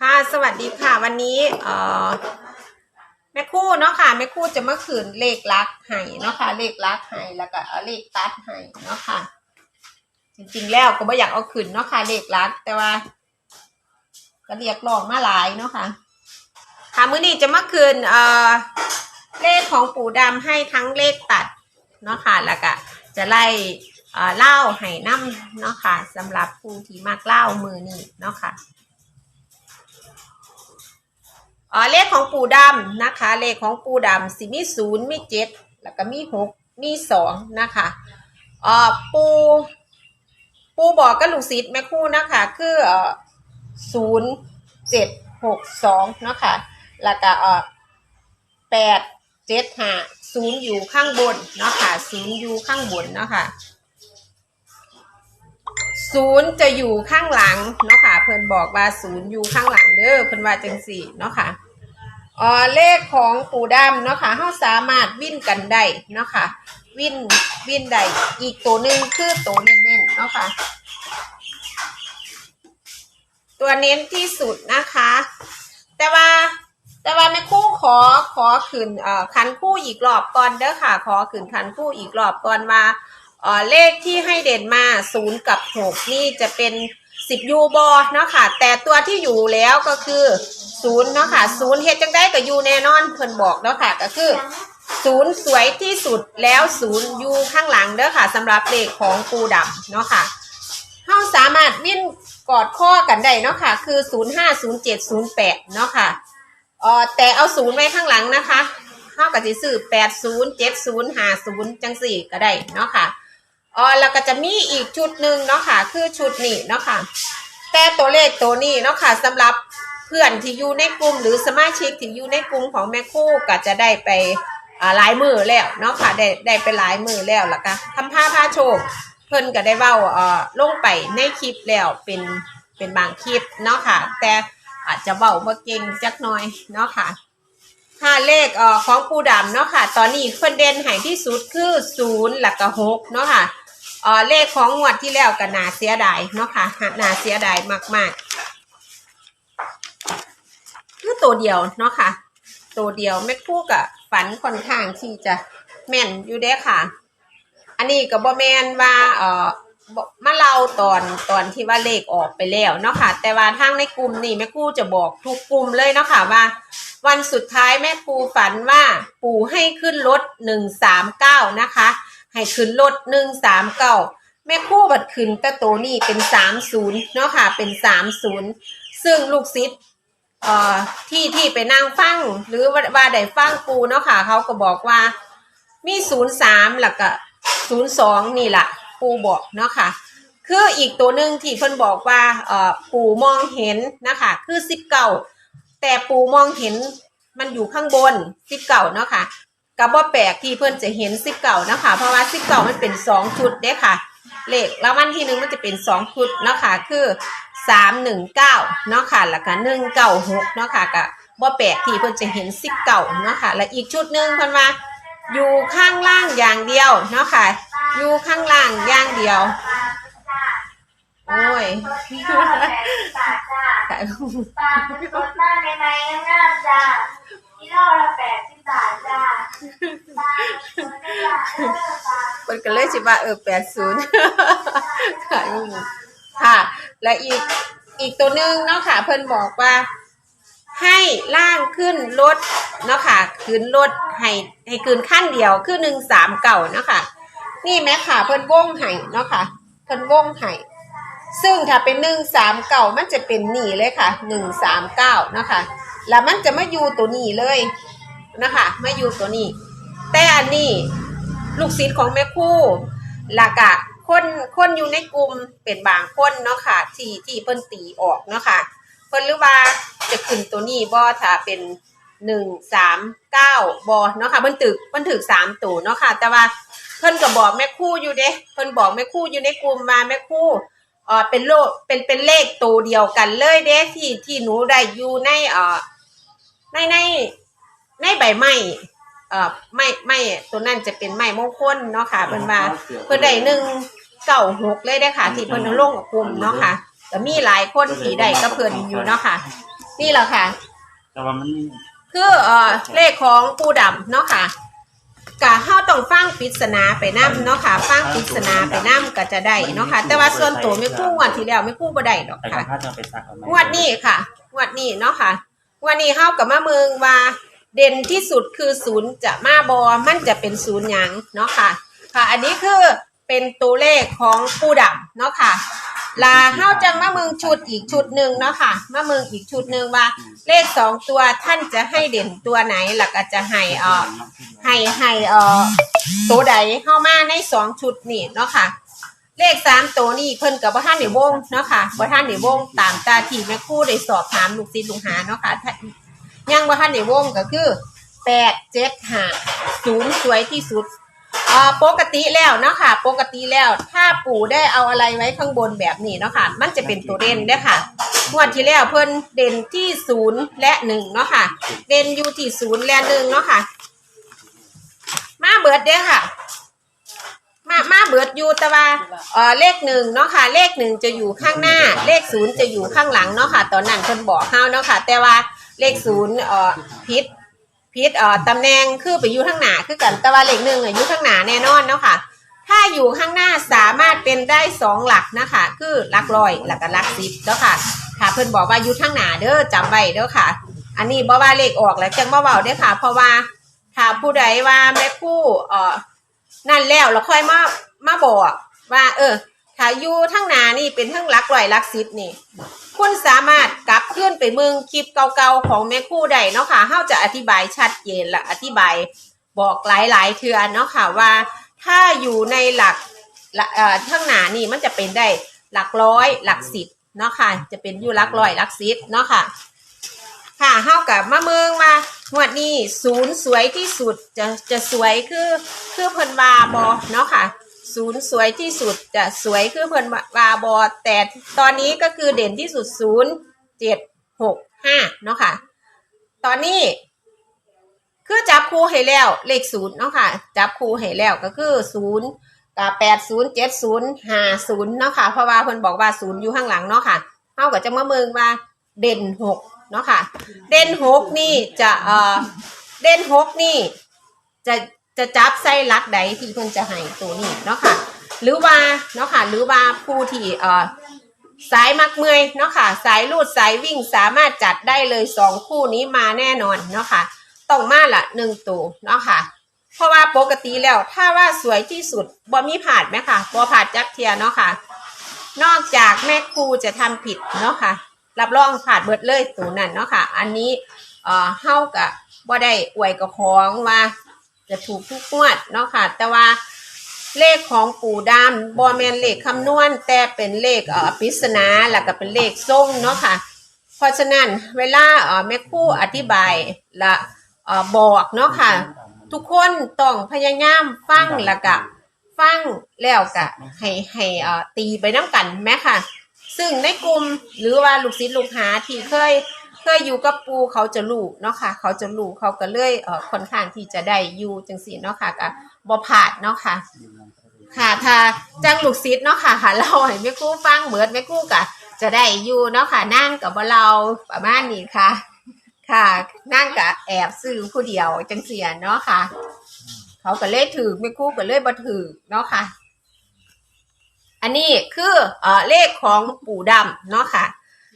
ค่ะ สวัสดีค่ะ วันนี้เอ่อแม่คู่เนาะค่ะแม่คู่จะมาคืนเลขลักให้เนาะค่ะ เลขลักให้แล้วก็เอาเลขตัดให้เนาะค่ะ จริงๆแล้วก็ไม่อยากเอาคืนเนาะค่ะ เลขลัก แต่ว่า ก็เรียกร้องมาหลายเนาะค่ะค่ะมื้อนี้จะมาคืนเอ่อเลขของปู่ดำให้ทั้งเลขตัดเนาะค่ะแล้วก็จะไล่เอ่อเล่าให้น้ำเนาะค่ะสำหรับผู้ที่มักเล่ามือนี้เนาะค่ะ อ่อเลขของปูดำนะคะ เลขของปูดำสิมีศูนย์มีเจ็ดแล้วก็มีหกมีสองนะคะเอ่อปูปูบอกกับลูกศิษย์แม่คู่นะคะ คือเอ่อศูนย์เจ็ดหกสองนะคะแล้วก็เอ่อแปดเจ็ดห้าศูนย์อยู่ข้างบนเนาะค่ะศูนย์อยู่ข้างบนเนาะค่ะศูนย์จะอยู่ข้างหลังเนาะค่ะเพิ่นบอกว่าศูนย์อยู่ข้างหลังเด้อเพิ่นว่าจังสี่เนาะค่ะ อ่อเลขของปู่ดำเนาะค่ะเฮาสามารถวิ่นกันได้เนาะค่ะ วิ่นวิ่นได้อีกตัวหนึ่งคือตัวเน้นๆเนาะค่ะ ตัวเน้นที่สุดนะคะ แต่ว่าแต่ว่าแม่คู่ขอขอขืนเอ่อคันคู่อีกรอบก่อนเด้อค่ะ ขอขืนคันคู่อีกรอบก่อนว่าเอ่อเลขที่ให้เด่นมาศูนย์กับหกนี่จะเป็น สิบยูบอเนาะค่ะ แต่ตัวที่อยู่แล้วก็คือศูนย์เนาะค่ะศูนย์เฮ็ดจังได้กับยูแน่นอนเพิ่นบอกเนาะค่ะก็คือศูนย์สวยที่สุดแล้วศูนย์ยูข้างหลังเด้อค่ะสำหรับเลขของปูดำเนาะค่ะเฮาสามารถวิ่นกอดข้อกันได้เนาะค่ะ คือศูนย์ห้าศูนย์เจ็ดศูนย์แปดเนาะค่ะเอ่อแต่เอาศูนย์ไว้ข้างหลังนะคะเท่ากับสิซื้อแปดศูนย์เจ็ดศูนย์ห้าศูนย์จังสี่ก็ได้เนาะค่ะ อ๋อแล้วก็จะมีอีกชุดหนึ่งเนาะค่ะ คือชุดนี้เนาะค่ะ แต่ตัวเลขตัวนี้เนาะค่ะสำหรับเพื่อนที่อยู่ในกลุ่มหรือสมาชิกที่อยู่ในกลุ่มของแม่คู่ก็จะได้ไปอ่าหลายมือแล้วเนาะค่ะได้ได้ไปหลายมือแล้วล่ะค่ะทำผ้าผ้าโชคเพิ่นก็ได้เว้าเอ่อลงไปในคลิปแล้วเป็นเป็นบางคลิปเนาะค่ะ แต่อาจจะเว้าบ่เก่งจักหน่อยเนาะค่ะค่าเลขเอ่อของปูดำเนาะค่ะ ตอนนี้เพิ่นเด่นให้ที่สุดคือศูนย์หลักกะหกเนาะค่ะ เออเลขของงวดที่แล้วก็น่าเสียดายเนาะค่ะน่าเสียดายมากๆคือตัวเดียวเนาะค่ะ ตัวเดียวแม่คู่กับฝันค่อนข้างที่จะแม่นอยู่เด้ค่ะ อันนี้ก็บ่แมนว่าเออบ่มาเล่าตอนตอนที่ว่าเลขออกไปแล้วเนาะค่ะ แต่ว่าทางในกลุ่มนี่แม่คู่จะบอกทุกกลุ่มเลยเนาะค่ะว่า วันสุดท้ายแม่ปูฝันว่าปู่ให้ขึ้นรถหนึ่งสามเก้านะคะ ให้ขึ้นรถหนึ่งสามเก้าแม่คู่บัดขึ้นแต่โตนี่เป็นสามศูนย์เนาะค่ะเป็นสามศูนย์ซึ่งลูกศิษย์เอ่อที่ที่ไปนั่งฟังหรือว่าว่าได้ฟังปูเนาะค่ะ เขาก็บอกว่ามีศูนย์สามแล้วก็ศูนย์สองนี่แหละปูบอกเนาะค่ะ คืออีกตัวหนึ่งที่เพิ่นบอกว่าเอ่อปูมองเห็นนะคะคือสิบเก้าแต่ปูมองเห็นมันอยู่ข้างบนสิบเก่าเนาะค่ะ กับว่าแปลกที่เพื่อนจะเห็นสิบเก่านะคะ เพราะว่าสิบเก่ามันเป็นสองชุดเด้ค่ะเลขรางวัลที่หนึ่งมันจะเป็นสองชุดนะคะคือสามหนึ่งเก้าเนาะค่ะแล้วก็หนึ่งเก้าหกเนาะค่ะกับว่าแปลกที่เพื่อนจะเห็นสิบเก่าเนาะค่ะและอีกชุดหนึ่งเพื่อนว่าอยู่ข้างล่างอย่างเดียวเนาะค่ะอยู่ข้างล่างอย่างเดียวโอ้ยปากจ้าปากรถบ้านในไม้งามจ้าที่รอละแปดสิบบาทจ้าปากรถได้ละเออปาก เพิ่นก็เลยสิว่าเออแปดศูนย์ค่ะอืมค่ะ และอีกอีกตัวหนึ่งเนาะค่ะ เพิ่นบอกว่า ให้ล่างขึ้นรถเนาะค่ะขึ้นรถให้ให้ขึ้นขั้นเดียวคือหนึ่งสามเก่าเนาะค่ะ นี่แม่ค่ะ เพิ่นวงให้เนาะค่ะ เพิ่นวงให้ซึ่งถ้าเป็นหนึ่งสามเก่ามันจะเป็นหนีเลยค่ะหนึ่งสามเก้าเนาะค่ะแล้วมันจะมาอยู่ตัวนี้เลย นะคะมาอยู่ตัวนี้ แต่อันนี้ลูกศิษย์ของแม่คู่หลักอะคนคนอยู่ในกลุ่มเป็นบางคนเนาะค่ะ ที่ที่เพิ่นตีออกเนาะค่ะเพิ่นหรือว่าจะขึ้นตัวนี้บ่ถ้าเป็นหนึ่งสามเก้าบ่เนาะค่ะเพิ่นตึกเพิ่นถึกสามตัวเนาะค่ะ แต่ว่าเพิ่นก็บอกแม่คู่อยู่เด้เพิ่นบอกแม่คู่อยู่ในกลุ่มมาแม่คู่เอ่อเป็นโลเป็นเป็นเลขตัวเดียวกันเลยเด้ที่ที่หนูได้อยู่ในเอ่อในใน ในใบไม้เอ่อไม่ไม่ตัวนั้นจะเป็นไม้มงคลเนาะค่ะเพิ่นว่าเพิ่นได้หนึ่งเก้าหกเลยได้อค่ะ ที่เพิ่นเอาลงกับกลุ่มเนาะค่ะแต่มีหลายคนที่ได้ก็เพิ่นอยู่เนาะค่ะ นี่แหละค่ะ แต่ว่ามันคือเอ่อเลขของปูดำเนาะค่ะกะเฮาต้องฟังปริศนาไปนํเนาะค่ะฟังปริศนาไปนํก็จะได้เนาะค่ะ แต่ว่าส่วนตัวไม่คู่งวดที่แล้วไม่คู่บ่ได้ดอกแต่ค่ะถ้าจะไปซักเอาไหม งวดนี้ค่ะ งวดนี้เนาะค่ะ งวดนี้เฮากับมาเมืองว่า เด่นที่สุดคือศูนย์จะมาบอมันจะเป็นศูนย์หยังเนาะค่ะ ค่ะ อันนี้คือเป็นตัวเลขของปูดำเนาะค่ะ ลาเฮาจังมาเมืองชุดอีกชุดหนึ่งเนาะค่ะมาเมืองอีกชุดหนึ่งว่าเลขสองตัวท่านจะให้เด่นตัวไหนหลักอาจจะให้เอ่อให้ให้เอ่อตัวใดเข้ามาในสองชุดนี่เนาะค่ะ เลขสามตัวนี่เพิ่นกับบ่ท่านได้ววงเนาะค่ะบ่ท่านได้ววงตามตาที่แม่ครู่ได้สอบถามลูกศิษย์ลูกหาเนาะค่ะ ยังบ่ท่านได้วงก็คือแปดเจ็ดห้าศูนย์สวยที่สุดอ่อปกติแล้วเนาะค่ะ ปกติแล้ว ถ้าปู่ได้เอาอะไรไว้ข้างบนแบบนี้เนาะค่ะ มันจะเป็นตัวเด่นเด้อค่ะงวดที่แล้วเพิ่นเด่นที่ศูนย์และหนึ่งเนาะค่ะ เด่นอยู่ที่ศูนย์และหนึ่งเนาะค่ะ มาเบิดเด้อค่ะ มามาเบิดอยู่แต่ว่าเออเลขหนึ่งเนาะค่ะ เลขหนึ่งจะอยู่ข้างหน้า เลขศูนย์จะอยู่ข้างหลังเนาะค่ะ ตอนนั้นเพิ่นบอกเฮาเนาะค่ะ แต่ว่า เลขศูนย์เอ่อพิษพิษเอ่อตำแหน่งคือไปอยู่ข้างหน้าคือกันแต่ว่าเลขหนึ่งอะอยู่ข้างหน้าแน่นอนเนาะค่ะ ถ้าอยู่ข้างหน้าสามารถเป็นได้สองหลักนะคะ คือหลักร้อยหลักกับหลักสิบเนาะค่ะค่ะเพิ่อนบอกว่าอยู่ข้างหน้าเด้อจำไว้เด้อค่ะ อันนี้บ่ว่าเลขออกแล้วจังบ่เว้าเด้อค่ะ เพราะว่าถ้าผู้ใดว่าแม่ผู้เอ่อนั่นแล้วเราค่อยมามาบอกว่า เออถ้าอยู่ทั้งหนานี่เป็นทั้งรักร้อยรักสิบนี่ คุณสามารถ ขึ้นไปเมืองคลิปเก่าๆของแม่คู่ใดเนาะค่ะเฮาจะอธิบายชัดเจนและอธิบายบอกหลายๆเทือเนาะค่ะว่า ถ้าอยู่ในหลักลเอ่อทั้งหนานี่มันจะเป็นได้หลักร้อยหลักสิบเนาะค่ะ จะเป็นอยู่หลักร้อยหลักสิบเนาะค่ะ ค่ะเฮากับมาเมืองมางวดนี้ศูนย์สวยที่สุดจะจะสวยคือคือเพิ่นวาบอเนาะค่ะศูนย์สวยที่สุดจะสวยคือเพิ่นวาบอแต่ตอนนี้ก็คือเด่นที่สุดศูนย์เจ็ด หกห้าเนาะค่ะ ตอนนี้ คือจับคู่ให้แล้วเลขศูนย์เนาะค่ะ จับคู่ให้แล้วก็คือศูนย์กับแปดศูนย์เจ็ดศูนย์ห้าศูนย์เนาะค่ะ เพราะว่าเพิ่นบอกว่าศูนย์อยู่ข้างหลังเนาะค่ะเฮาก็จะมาเมืองว่าเด่นหกเนาะค่ะ เด่นหกนี่จะเอ่อเด่นหกนี่ จะจะจับไส้ลักใดที่เพิ่นจะให้ตัวนี้เนาะค่ะ หรือว่าเนาะค่ะ หรือว่าผู้ที่เอ่อ สายมักเมอยเนาะค่ะ สายลูดสายวิ่งสามารถจัดได้เลยสองคู่นี้มาแน่นอนเนาะค่ะ ต้องมาละหนึ่งตัวเนาะค่ะ เพราะว่าปกติแล้วถ้าว่าสวยที่สุดบ่มีผาดไหมค่ะบ่ผาดจักเทียเนาะค่ะ นอกจากแม่ครูจะทำผิดเนาะค่ะ รับรองผาดเบิดเลยตัวนั้นเนาะค่ะ อันนี้เอ่อเฮากับบ่ได้อวยกับของว่าจะถูกทุกงวดเนาะค่ะ แต่ว่า เลขของปู่ดำบ่แมนเลขคำนวณ แต่เป็นเลขเอ่อปริศนาแล้วก็เป็นเลขทรงเนาะค่ะ เพราะฉะนั้นเวลาเอ่อแม่ครูอธิบายและเอ่อบอกเนาะค่ะ ทุกคนต้องพยายามฟังแล้วก็ฟังแล้วก็ให้ให้เอ่อตีไปน้ำกันแม่ค่ะ ซึ่งในกลุ่มหรือว่าลูกศิษย์ลูกหาที่เคย เคยอยู่กับปูเขาจะรู้เนาะค่ะ เขาจะรู้เขาก็เลยเอ่อค่อนข้างที่จะได้อยู่จังสีเนาะค่ะก็บ่พลาดเนาะค่ะ ค่ะถ้าจังลูกศิษย์เนาะค่ะค่ะเราให้แม่ครู่ฟังเหมือนแม่ครู่กะจะได้อยู่เนาะค่ะนั่งกับเราประมาณนี้ค่ะ ค่ะนั่งกับแอบซื้อผู้เดียวจังเสียเนาะค่ะ เขาก็เลยถือแม่ครู่ก็เลยบ่ถือเนาะค่ะ อันนี้คือเอ่อเลขของปู่ดำเนาะค่ะ